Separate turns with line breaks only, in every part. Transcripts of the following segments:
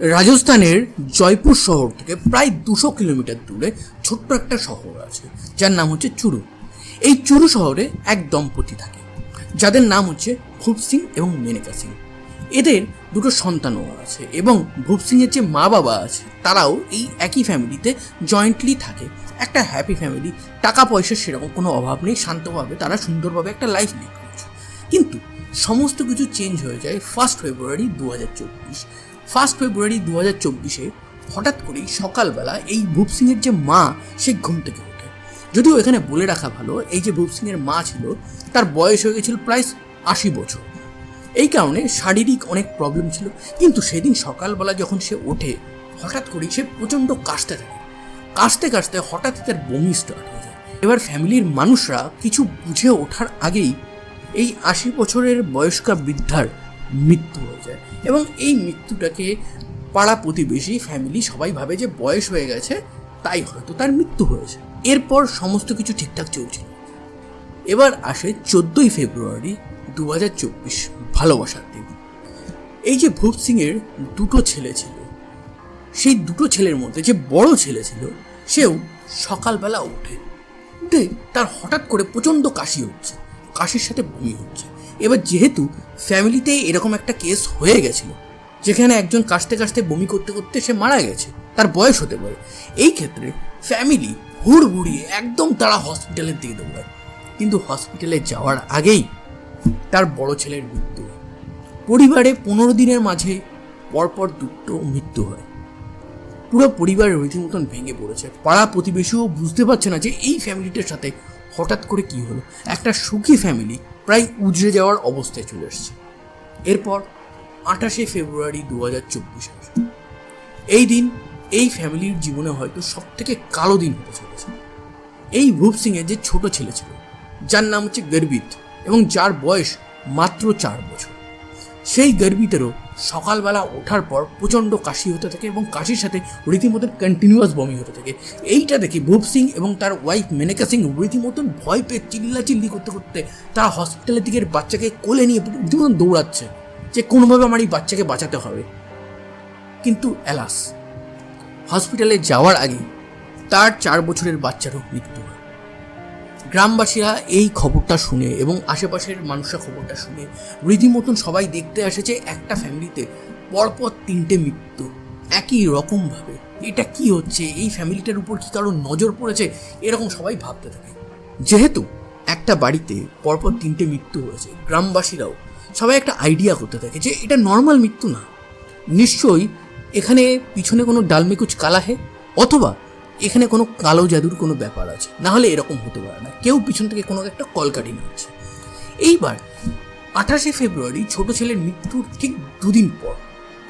রাজস্থানের জয়পুর শহর থেকে প্রায় দুশো কিলোমিটার দূরে ছোট্ট একটা শহর আছে, যার নাম হচ্ছে চুরু। এই চুরু শহরে এক দম্পতি থাকে, যাদের নাম হচ্ছে ভূপ সিং এবং মেনকা সিং। এদের দুটো সন্তানও আছে এবং ভূপ সিংয়ের যে মা বাবা আছে, তারাও এই একই ফ্যামিলিতে জয়েন্টলি থাকে। একটা হ্যাপি ফ্যামিলি, টাকা পয়সার সেরকম কোনো অভাব নেই, শান্তভাবে তারা সুন্দরভাবে একটা লাইফ করছে। কিন্তু সমস্ত কিছু চেঞ্জ হয়ে যায় ফার্স্ট ফেব্রুয়ারি দু হাজার চব্বিশ। ফার্স্ট ফেব্রুয়ারি দু হাজার চব্বিশে হঠাৎ করেই সকালবেলা এই ভূপ সিংয়ের যে মা, সে ঘুম থেকে ওঠে। যদিও এখানে বলে রাখা ভালো, এই যে ভূপ সিংয়ের মা ছিল, তার বয়স হয়ে গেছিল প্রায় আশি বছর। এই কারণে শারীরিক অনেক প্রবলেম ছিল, কিন্তু সেদিন সকালবেলা যখন সে ওঠে, হঠাৎ করেই সে প্রচণ্ড কাশতে থাকে। কাশতে কাশতে হঠাৎ তার বমি স্টার্ট হয়ে যায়। এবার ফ্যামিলির মানুষরা কিছু বুঝে ওঠার আগেই এই আশি বছরের বয়স্কা বৃদ্ধার মৃত্যু হয়ে যায়। এবং এই মৃত্যুটাকে পাড়া প্রতিবেশী ফ্যামিলি সবাই ভাবে যে বয়স হয়ে গেছে, তাই হয়তো তার মৃত্যু হয়েছে। এরপর সমস্ত কিছু ঠিকঠাক চলছিল এবার আসে চোদ্দোই ফেব্রুয়ারি দু হাজার চব্বিশ ভালোবাসার দিন। এই যে ভূপ সিংয়ের দুটো ছেলে ছিল, সেই দুটো ছেলের মধ্যে যে বড় ছেলে ছিল, সেও সকালবেলা ওঠে উঠে তার হঠাৎ করে প্রচণ্ড কাশি হচ্ছে। কাশির সাথে বমি হচ্ছে। এবার যেহেতু ফ্যামিলিতে এরকম একটা কেস হয়ে গেছিল, যেখানে একজন কাশতে কাশতে বমি করতে করতে সে মারা গেছে, তার বয়স হতে পারে, এই ক্ষেত্রে ফ্যামিলি হুড় হুড়িয়ে একদম তারা হসপিটালের দিকে দৌড়ায় কিন্তু হসপিটালে যাওয়ার আগেই তার বড় ছেলের মৃত্যু হয়। পরিবারে পনেরো দিনের মাঝে পরপর দুটো মৃত্যু হয়। পুরো পরিবার রীতিমতন ভেঙে পড়েছে। পাড়া প্রতিবেশীও বুঝতে পারছে না যে এই ফ্যামিলিটার সাথে হঠাৎ করে কি হলো? একটা সুখী ফ্যামিলি প্রায় উজড়ে যাওয়ার অবস্থায় চলে এসছে। এরপর আঠাশে ফেব্রুয়ারি দু হাজার চব্বিশ এই দিন এই ফ্যামিলির জীবনে হয়তো সব থেকে কালো দিন হতে চলেছে। এই ভূপ সিংয়ের যে ছোট ছেলে ছিল, যার নাম হচ্ছে গর্বিত এবং যার বয়স মাত্র চার বছর। সেই গর্বিতেরও সকালবেলা ওঠার পর প্রচণ্ড কাশি হতে থাকে এবং কাশির সাথে রীতিমতন কন্টিনিউয়াস বমি হতে থাকে। এইটা দেখে ভূপ সিং এবং তার ওয়াইফ মেনেকা সিং রীতিমতন ভয় পেয়ে চিল্লা চিল্লি করতে করতে তারা হসপিটালের দিকে বাচ্চাকে কোলে নিয়ে রীতিমতন দৌড়াচ্ছে যে কোনোভাবে আমার এই বাচ্চাকে বাঁচাতে হবে। কিন্তু অ্যালাস হসপিটালে যাওয়ার আগে তার চার বছরের বাচ্চারও মৃত্যু হয়। গ্রামবাসীরা এই খবরটা শুনে এবং আশেপাশের মানুষরা খবরটা শুনে রীতিমতন সবাই দেখতে আসে যে একটা ফ্যামিলিতে পরপর তিনটে মৃত্যু। একই রকমভাবে। এটা কি হচ্ছে? এই ফ্যামিলিটার উপর কি কারও নজর পড়েছে? এরকম সবাই ভাবতে থাকে। যেহেতু একটা বাড়িতে পরপর তিনটে মৃত্যু হয়েছে, গ্রামবাসীরাও সবাই একটা আইডিয়া করতে থাকে যে এটা নর্মাল মৃত্যু না। নিশ্চয়ই এখানে পিছনে কোনো ডালমিকুচ কালাহে অথবা এখানে কোনো কালো জাদুর কোনো ব্যাপার আছে। না হলে এরকম হতে পারে না। কেউ পিছন থেকে কোনো একটা কলকাটি নিচ্ছে এইবার আঠাশে ফেব্রুয়ারি ছোট ছেলের মৃত্যুর ঠিক দুদিন পর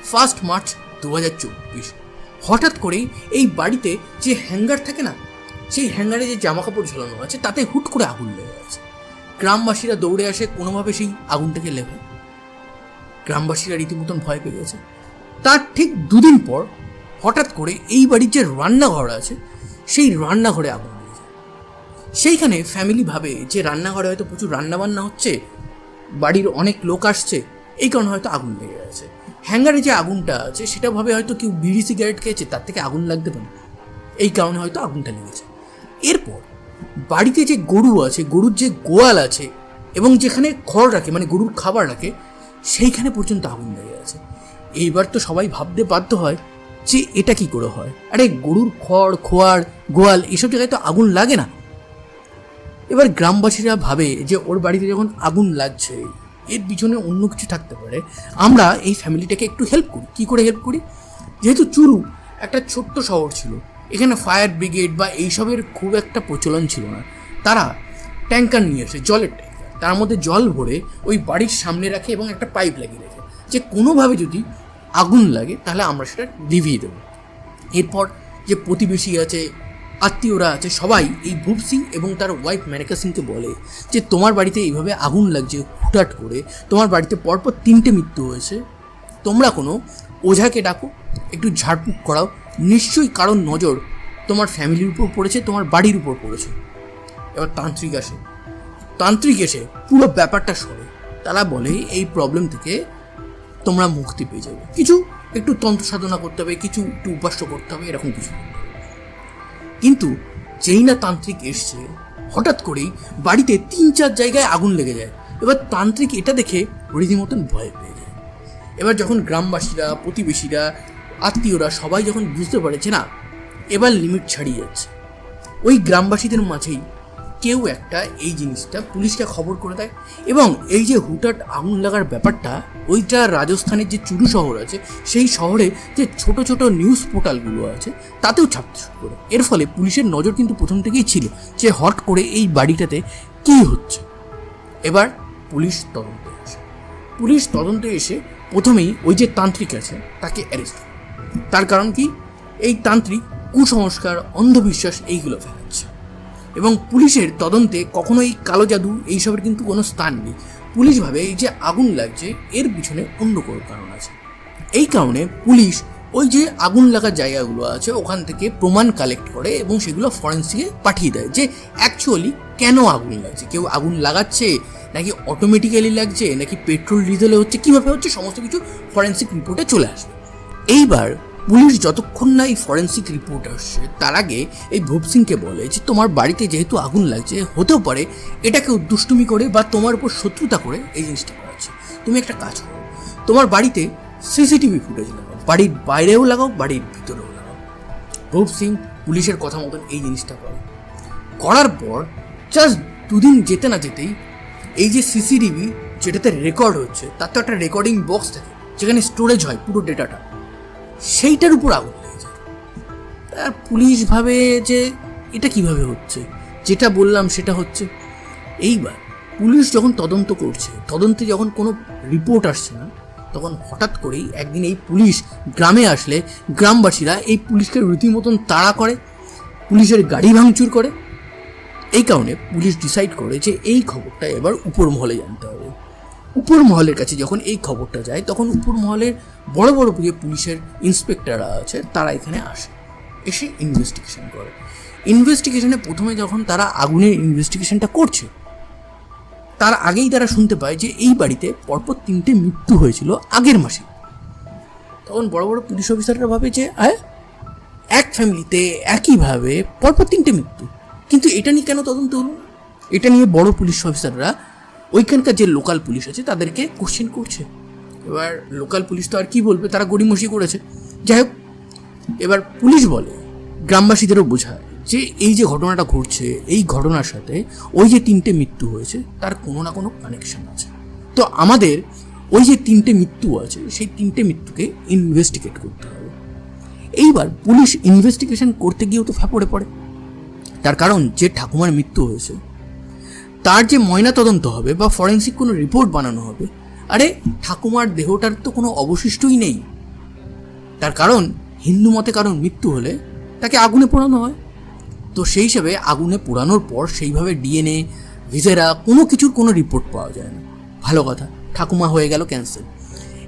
ফার্স্ট মার্চ দু হাজার চব্বিশ, হঠাৎ করেই এই বাড়িতে যে হ্যাঙ্গার থাকে না, সেই হ্যাঙ্গারে যে জামা কাপড় ঝোলানো আছে, তাতে হুট করে আগুন লেগে গেছে। গ্রামবাসীরা দৌড়ে আসে, কোনোভাবে সেই আগুনটাকে লেভে গ্রামবাসীরা রীতিমতন ভয় পেয়ে গেছে। তার ঠিক দুদিন পর হঠাৎ করে এই বাড়ির যে রান্নাঘর আছে, সেই রান্নাঘরে আগুন লেগে যায়। সেইখানে ফ্যামিলি ভাবে যে রান্নাঘরে হয়তো প্রচুর রান্নাবান্না হচ্ছে, বাড়ির অনেক লোক আসছে, এই কারণে হয়তো আগুন লেগে গেছে। হ্যাঙ্গারে যে আগুনটা আছে, সেটা ভাবে হয়তো কেউ বিড়ি সিগারেট খেয়েছে, তার থেকে আগুন লাগতে পারে। এই কারণে হয়তো আগুনটা লেগেছে এরপর বাড়িতে যে গরু আছে, গরুর যে গোয়াল আছে, এবং যেখানে খড় রাখে মানে গরুর খাবার রাখে, সেইখানে পর্যন্ত আগুন লেগে আছে। এইবার তো সবাই ভাবতে বাধ্য হয় যে এটা কি করে হয়? আরে গরুর খড়, খোয়ার, গোয়াল, এসব জায়গায় তো আগুন লাগে না। এবার গ্রামবাসীরা ভাবে যে ওর বাড়িতে যখন আগুন লাগছে, এর পিছনে অন্য কিছু থাকতে পারে। আমরা এই ফ্যামিলিটাকে একটু হেল্প করি। কী করে হেল্প করি? যেহেতু চুরু, একটা ছোট্ট শহর ছিল। এখানে ফায়ার ব্রিগেড বা এইসবের খুব একটা প্রচলন ছিল না। তারা ট্যাঙ্কার নিয়ে আসে, জলের ট্যাঙ্কার। তার মধ্যে জল ভরে ওই বাড়ির সামনে রাখে এবং একটা পাইপ লাগিয়ে রাখে। যে কোনোভাবে যদি আগুন লাগে, তাহলে আমরা সেটা নিভিয়ে দেবো। এরপর যে প্রতিবেশী আছে, আত্মীয়রা আছে, সবাই এই ভূপ সিং এবং তার ওয়াইফ মেনকা সিংকে বলে যে, তোমার বাড়িতে এইভাবে আগুন লাগছে হুটহাট করে। তোমার বাড়িতে পরপর তিনটে মৃত্যু হয়েছে। তোমরা কোনো ওঝাকে ডাকো, একটু ঝাড়ফুঁক করাও। নিশ্চয়ই কারোর নজর তোমার ফ্যামিলির উপর পড়েছে, তোমার বাড়ির উপর পড়েছে। এবার তান্ত্রিক আসে। তান্ত্রিক এসে পুরো ব্যাপারটা সরে তারা বলে, এই প্রবলেম থেকে তোমরা মুক্তি পেয়ে যাবে। কিছু একটু তন্ত্র সাধনা করতে হবে, কিছু একটু উপাস্য করতে হবে, এরকম কিছু। কিন্তু যেই না তান্ত্রিক এসছে, হঠাৎ করেই বাড়িতে তিন চার জায়গায় আগুন লেগে যায়। এবার তান্ত্রিক এটা দেখে রীতিমতন ভয় পেয়ে যায়। এবার যখন গ্রামবাসীরা, প্রতিবেশীরা, আত্মীয়রা সবাই যখন বুঝতে পারে যে না, এবার লিমিট ছাড়িয়ে যাচ্ছে। ওই গ্রামবাসীদের মাঝেই কেউ একটা এই জিনিসটা পুলিশকে খবর করে দেয়। এবং এই যে হুটাট আগুন লাগার ব্যাপারটা, ওইটা রাজস্থানের যে চুরু শহর আছে, সেই শহরে যে ছোট ছোট নিউজ পোর্টালগুলো আছে, তাতেও ছাপতে শুরু করে। এর ফলে পুলিশের নজর কিন্তু প্রথম থেকেই ছিল যে হট করে এই বাড়িটাতে কী হচ্ছে। এবার পুলিশ তদন্তে আসে। পুলিশ তদন্তে এসে প্রথমেই ওই যে তান্ত্রিক আছে, তাকে অ্যারেস্ট তার কারণ কি? এই তান্ত্রিক কুসংস্কার, অন্ধবিশ্বাস এইগুলো ফেলাচ্ছে এবং পুলিশের তদন্তে কখনোই কালো জাদু এইসবের কিন্তু কোনো স্থান নেই। পুলিশ ভাবে এই যে আগুন লাগছে, এর পিছনে অন্য কোনো কারণ আছে। এই কারণে পুলিশ ওই যে আগুন লাগার জায়গাগুলো আছে, ওখান থেকে প্রমাণ কালেক্ট করে এবং সেগুলো ফরেন্সিকে পাঠিয়ে দেয় যে অ্যাকচুয়ালি কেন আগুন লাগছে? কেউ আগুন লাগাচ্ছে? নাকি অটোমেটিক্যালি লাগছে? নাকি পেট্রোল ডিজেলে হচ্ছে? কীভাবে হচ্ছে? সমস্ত কিছু ফরেন্সিক রিপোর্টে চলে আসবে। এইবার পুলিশ যতক্ষণ না এই ফরেন্সিক রিপোর্ট আসছে, তার আগে এই ভূপ সিংকে বলে যে, তোমার বাড়িতে যেহেতু আগুন লাগছে, হতেও পারে এটা কেউ দুষ্টুমি করে বা তোমার উপর শত্রুতা করে এই জিনিসটা করাচ্ছে তুমি একটা কাজ করো, তোমার বাড়িতে সিসিটিভি ফুটেজ লাগাও, বাড়ির বাইরেও লাগাও, বাড়ির ভিতরেও লাগাও। ভূপ সিং পুলিশের কথা মতন এই জিনিসটা করে। করার পর জাস্ট দুদিন যেতে না যেতেই এই যে সিসিটিভি যেটাতে রেকর্ড হচ্ছে, তার তো একটা রেকর্ডিং বক্স থাকে, যেখানে স্টোরেজ হয় পুরো ডেটাটা সেইটার উপর আগুন লেগে যায়। আর পুলিশ ভাবে যে এটা কীভাবে হচ্ছে, যেটা বললাম সেটা হচ্ছে, এইবার পুলিশ যখন তদন্ত করছে, তদন্তে যখন কোনো রিপোর্ট আসছে না, তখন হঠাৎ করেই একদিন এই পুলিশ গ্রামে আসলে গ্রামবাসীরা এই পুলিশকে রীতিমতন তাড়া করে, পুলিশের গাড়ি ভাঙচুর করে। এই কারণে পুলিশ ডিসাইড করে যে এই খবরটা এবার উপর মহলে জানতে হবে। উপর মহলের কাছে যখন এই খবরটা যায়, তখন উপর মহলের বড় বড় যে পুলিশের ইন্সপেক্টররা আছে, তারা এখানে আসে, এসে ইনভেস্টিগেশন করে। ইনভেস্টিগেশনে প্রথমে যখন তারা আগুনের ইনভেস্টিগেশনটা করছে, তার আগেই তারা শুনতে পায় যে এই বাড়িতে পরপর তিনটে মৃত্যু হয়েছিল আগের মাসে। তখন বড় বড় পুলিশ অফিসাররা ভাবে যে হ্যাঁ এক ফ্যামিলিতে একইভাবে পরপর তিনটে মৃত্যু। কিন্তু এটা নিয়ে কেন তদন্ত হলো? এটা নিয়ে বড় পুলিশ অফিসাররা ওইখানকার যে লোকাল পুলিশ আছে, তাদেরকে কোশ্চেন করছে। এবার লোকাল পুলিশ তো আর কি বলবে? তারা গড়িমসি করেছে। যাই হোক, এবার পুলিশ বলে, গ্রামবাসীদেরও বোঝায় যে এই যে ঘটনাটা ঘটছে, এই ঘটনার সাথে ওই যে তিনটে মৃত্যু হয়েছে, তার কোনো না কোনো কানেকশন আছে। তো আমাদের ওই যে তিনটে মৃত্যু আছে, সেই তিনটে মৃত্যুকে ইনভেস্টিগেট করতে হবে। এইবার পুলিশ ইনভেস্টিগেশন করতে গিয়েও তো ফাঁপড়ে পড়ে। তার কারণ, যে ঠাকুমার মৃত্যু হয়েছে তার যে ময়না তদন্ত হবে বা ফরেন্সিক কোনো রিপোর্ট বানানো হবে, আরে ঠাকুমার দেহটার তো কোনো অবশিষ্টই নেই। তার কারণ, হিন্দু মতে কারণ মৃত্যু হলে তাকে আগুনে পোড়ানো হয়। তো সেই হিসাবে আগুনে পোড়ানোর পর সেইভাবে ডিএনএ, ভিজেরা কোনো কিছুর কোনো রিপোর্ট পাওয়া যায় না। ভালো কথা, ঠাকুমা হয়ে গেল ক্যান্সার।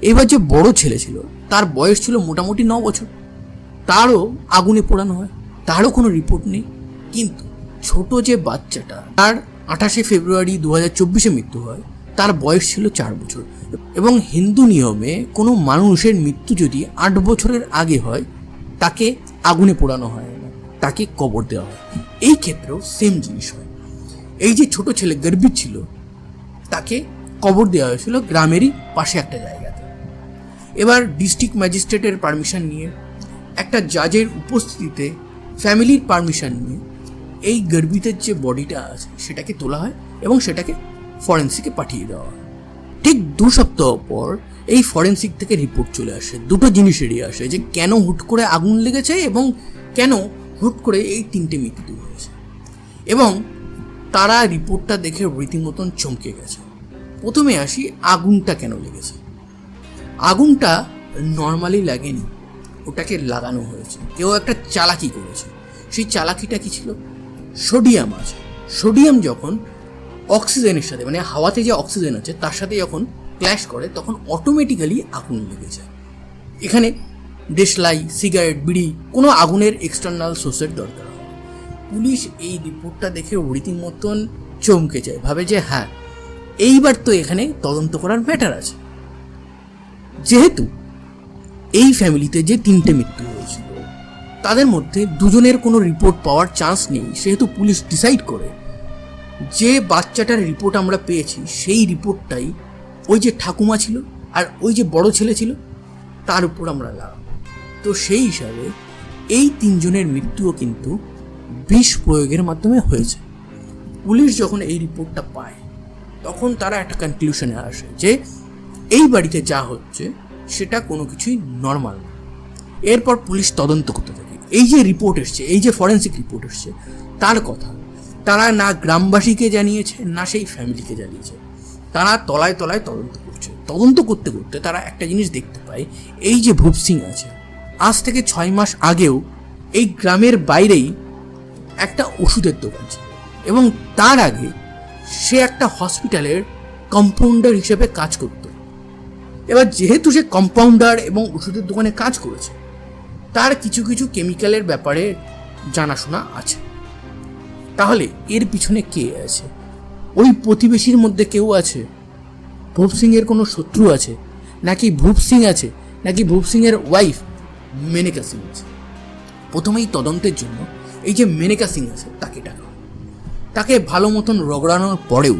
এবার যে বড় ছেলে ছিল, তার বয়স ছিল মোটামুটি ন বছর। তারও আগুনে পোড়ানো হয়, তারও কোনো রিপোর্ট নেই। কিন্তু ছোট যে বাচ্চাটা, তার আঠাশে ফেব্রুয়ারি দু হাজার চব্বিশে মৃত্যু হয়, তার বয়স ছিল চার বছর। এবং হিন্দু নিয়মে কোনো মানুষের মৃত্যু যদি আট বছরের আগে হয়, তাকে আগুনে পোড়ানো হয় না, তাকে কবর দেওয়া হয়। এই ক্ষেত্রেও সেম জিনিস হয়। এই যে ছোট ছেলে গর্বিত ছিল, তাকে কবর দেওয়া হয়েছিল গ্রামেরই পাশে একটা জায়গাতে। এবার ডিস্ট্রিক্ট ম্যাজিস্ট্রেটের পারমিশন নিয়ে, একটা জাজের উপস্থিতিতে ফ্যামিলির পারমিশন নিয়ে এই গর্বিতের যে বডিটা আছে, সেটাকে তোলা হয় এবং সেটাকে ফরেন্সিকে পাঠিয়ে দেওয়া হয়। ঠিক দু সপ্তাহ পর এই ফরেন্সিক থেকে রিপোর্ট চলে আসে। দুটো জিনিসেরই আসে যে কেন হুট করে আগুন লেগেছে এবং কেন হুট করে এই তিনটে মৃত্যু হয়েছে। এবং তারা রিপোর্টটা দেখে রীতিমতন চমকে গেছে। প্রথমে আসি আগুনটা কেন লেগেছে? আগুনটা নর্মালি লাগেনি। ওটাকে লাগানো হয়েছে। কেউ একটা চালাকি করেছে। সেই চালাকিটা কি ছিল? সোডিয়াম আছে। সোডিয়াম যখন অক্সিজেনের সাথে মানে হাওয়াতে যে অক্সিজেন আছে, তার সাথে যখন ক্ল্যাশ করে, তখন অটোমেটিক্যালি আগুন লেগে যায়। এখানে দেশলাই সিগারেট, বিড়ি, কোনো আগুনের এক্সটার্নাল সোর্সের দরকার হয় পুলিশ এই রিপোর্টটা দেখে রীতিমতন চমকে যায়, ভাবে যে হ্যাঁ এইবার তো এখানে তদন্ত করার ম্যাটার আছে। যেহেতু এই ফ্যামিলিতে যে তিনটে মৃত্যু হয়েছিল তাদের মধ্যে দুজনের কোনো রিপোর্ট পাওয়ার চান্স নেই, সেহেতু পুলিশ ডিসাইড করে। যে বাচ্চাটার রিপোর্ট আমরা পেয়েছি, সেই রিপোর্টটাই ওই যে ঠাকুমা ছিল আর ওই যে বড় ছেলে ছিল, তার উপর আমরা লাগাবো তো সেই হিসাবে এই তিনজনের মৃত্যুও কিন্তু বিষ প্রয়োগের মাধ্যমে হয়েছে। পুলিশ যখন এই রিপোর্টটা পায়, তখন তারা একটা কনক্লুশনে আসে যে এই বাড়িতে যা হচ্ছে, সেটা কোনো কিছুই নর্মাল এরপর পুলিশ তদন্ত করতে থাকে। এই যে রিপোর্ট এসছে, এই যে ফরেন্সিক রিপোর্ট এসছে, তার কথা। তারা না গ্রামবাসীকে জানিয়েছে, না সেই ফ্যামিলিকে জানিয়েছে। তারা তলায় তলায় তদন্ত করছে। তদন্ত করতে করতে তারা একটা জিনিস দেখতে পায়, এই যে ভূপ সিং আছে, আজ থেকে ছয় মাস আগেও এই গ্রামের বাইরেই একটা ওষুধের দোকান ছিল এবং তার আগে সে একটা হসপিটালের কম্পাউন্ডার হিসেবে কাজ করত। এবার যেহেতু সে কম্পাউন্ডার এবং ওষুধের দোকানে কাজ করেছে তার কিছু কিছু কেমিক্যালের ব্যাপারে জানাশোনা আছে। তাহলে এর পিছনে কে আছে? ওই প্রতিবেশীর মধ্যে কেউ আছে? ভূপ সিংয়ের কোনো শত্রু আছে? নাকি ভূপ সিং আছে? নাকি ভূপ সিংয়ের ওয়াইফ মেনেকা সিং আছে? প্রথমেই তদন্তের জন্য এই যে মেনেকা সিং আছে, তাকে ডাকা তাকে ভালো মতন রগড়ানোর পরেও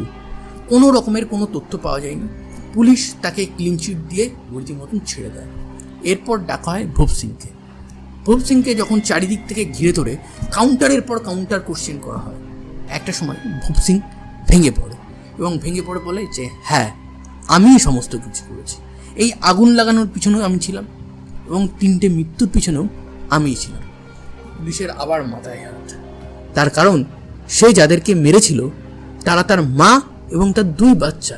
কোনো রকমের কোনো তথ্য পাওয়া যায়নি। পুলিশ তাকে ক্লিন চিট দিয়ে মতন ছেড়ে দেয়। এরপর ডাকা হয় ভূপ সিংকে। ভূপ সিংকে যখন চারিদিক থেকে ঘিরে ধরে কাউন্টারের পর কাউন্টার কোশ্চেন করা হয়। একটা সময় ভূপ সিং ভেঙে পড়ে এবং ভেঙে পড়ে বলে যে হ্যাঁ আমিই সমস্ত কিছু করেছি। এই আগুন লাগানোর পিছনেও আমি ছিলাম এবং তিনটে মৃত্যুর পিছনেও আমিই ছিলাম। পুলিশের আবার মাথায় হাত। তার কারণ, সে যাদেরকে মেরেছিল, তারা তার মা এবং তার দুই বাচ্চা।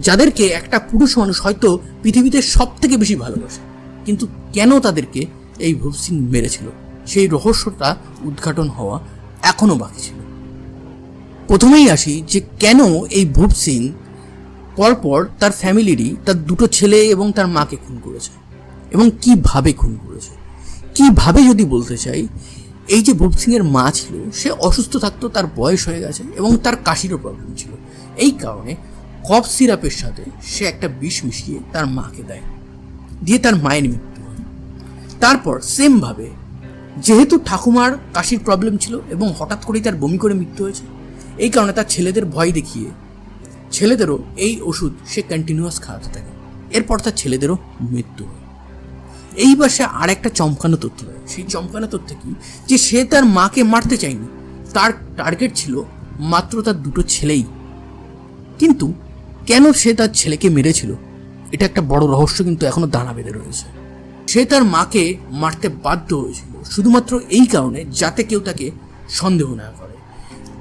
যাদেরকে একটা পুরুষ মানুষ হয়তো পৃথিবীতে সব থেকে বেশি ভালোবাসে, কিন্তু কেন তাদেরকে এই ভূপ সিং মেরেছিল। সেই রহস্যটা উদ্ঘাটন হওয়া এখনও বাকি ছিল। প্রথমেই আসি যে কেন এই ভূপ সিং পরপর তার ফ্যামিলিরই তার দুটো ছেলে এবং তার মাকে খুন করেছে এবং কীভাবে খুন করেছে। কীভাবে যদি বলতে চাই, এই যে ভূপ সিংয়ের মা ছিল, সে অসুস্থ থাকতো, তার বয়স হয়ে গেছে এবং তার কাশিরও প্রবলেম ছিল। এই কারণে কফ সিরাপের সাথে সে একটা বিষ মিশিয়ে তার মাকে দেয়। দিয়ে তার মায়ের মৃত্যু তারপর সেমভাবে, যেহেতু ঠাকুমার কাশির প্রবলেম ছিল এবং হঠাৎ করেই তার বমি করে মৃত্যু হয়েছে, এই কারণে তার ছেলেদের ভয় দেখিয়ে ছেলেদেরও এই ওষুধ সে কন্টিনিউয়াস খাওয়াতে থাকে। এরপর তার ছেলেদেরও মৃত্যু হয়। এইবার সে আর একটা চমকানো তথ্য দেয়। সেই চমকানো তথ্য কি? যে সে তার মাকে মারতে চায়নি। তার টার্গেট ছিল মাত্র তার দুটো ছেলেই। কিন্তু কেন সে তার ছেলেকে মেরেছিল? এটা একটা বড় রহস্য কিন্তু এখনও দানা বেঁধে রয়েছে। সে তার মাকে মারতে বাধ্য হয়েছিল, শুধুমাত্র এই কারণে যাতে কেউ তাকে সন্দেহ না করে।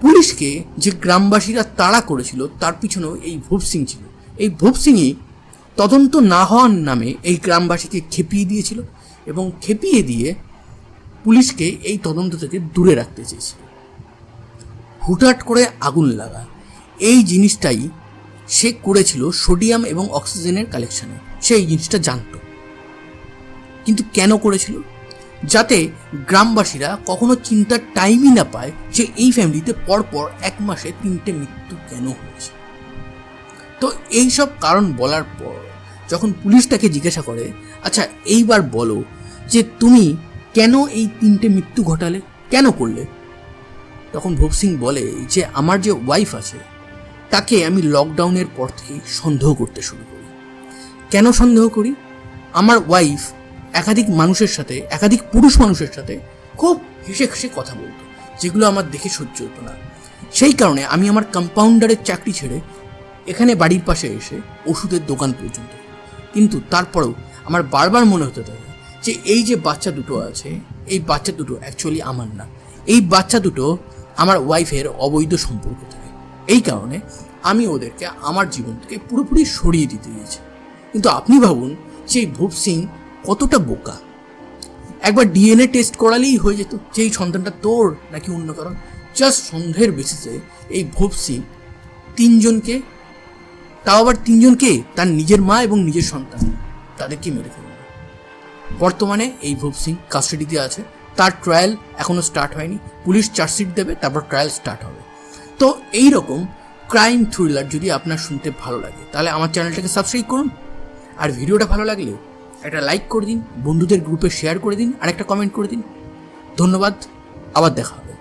পুলিশকে যে গ্রামবাসীরা তাড়া করেছিল, তার পিছনেও এই ভূপ সিং ছিল। এই ভূপ সিংই তদন্ত না হওয়ার নামে এই গ্রামবাসীকে খেপিয়ে দিয়েছিল এবং খেপিয়ে দিয়ে পুলিশকে এই তদন্ত থেকে দূরে রাখতে চেয়েছিল। হুটহাট করে আগুন লাগা, এই জিনিসটাই সে করেছিল সোডিয়াম এবং অক্সিজেনের কালেকশানে। সে এই জিনিসটা জানতো। কিন্তু কেন করেছিল? যাতে গ্রামবাসীরা কখনো চিন্তার টাইমই না পায় যে এই ফ্যামিলিতে পরপর এক মাসে তিনটে মৃত্যু কেন হয়েছে। তো এই সব কারণ বলার পর যখন পুলিশ তাকে জিজ্ঞাসা করে আচ্ছা এইবার বলো যে তুমি কেন এই তিনটে মৃত্যু ঘটালে? কেন করলে? তখন ভূপ সিং বলে যে আমার যে ওয়াইফ আছে, তাকে আমি লকডাউনের পর থেকে সন্দেহ করতে শুরু করি। কেন সন্দেহ করি? আমার ওয়াইফ একাধিক মানুষের সাথে, একাধিক পুরুষ মানুষের সাথে খুব হেসে হেসে কথা বলতো, যেগুলো আমার দেখে সহ্য হতো না। সেই কারণে আমি আমার কম্পাউন্ডারের চাকরি ছেড়ে এখানে বাড়ির পাশে এসে ওষুধের দোকান পর্যন্ত কিন্তু তারপরেও আমার বারবার মনে হতে থাকে যে এই যে বাচ্চা দুটো আছে, এই বাচ্চা দুটো অ্যাকচুয়ালি আমার না। এই বাচ্চা দুটো আমার ওয়াইফের অবৈধ সম্পর্ক থাকে। এই কারণে আমি ওদেরকে আমার জীবন থেকে পুরোপুরি সরিয়ে দিতে দিয়েছি। কিন্তু আপনি ভাবুন যে ভূপ সিং কতটা বোকা? একবার ডিএনএ টেস্ট করালেই হয়ে যেত যে এই সন্তানটা তোর নাকি অন্য কারণ জাস্ট সন্দেহের বেসিসে এই ভূপ সিং তিনজনকে, তাও আবার তিনজনকে তার নিজের মা এবং নিজের সন্তান, তাদেরকে মেরে ফেলল। বর্তমানে এই ভূপ সিং কাস্টাডিতে আছে, তার ট্রায়াল এখনও স্টার্ট হয়নি, পুলিশ চার্জশিট দেবে, তারপর ট্রায়াল স্টার্ট হবে। তো এই রকম ক্রাইম থ্রিলার যদি আপনার শুনতে ভালো লাগে, তাহলে আমার চ্যানেলটাকে সাবস্ক্রাইব করুন। আর ভিডিওটা ভালো লাগলে একটা লাইক করে দিন, বন্ধুদের গ্রুপে শেয়ার করে দিন, আর একটা কমেন্ট করে দিন। ধন্যবাদ, আবার দেখা হবে।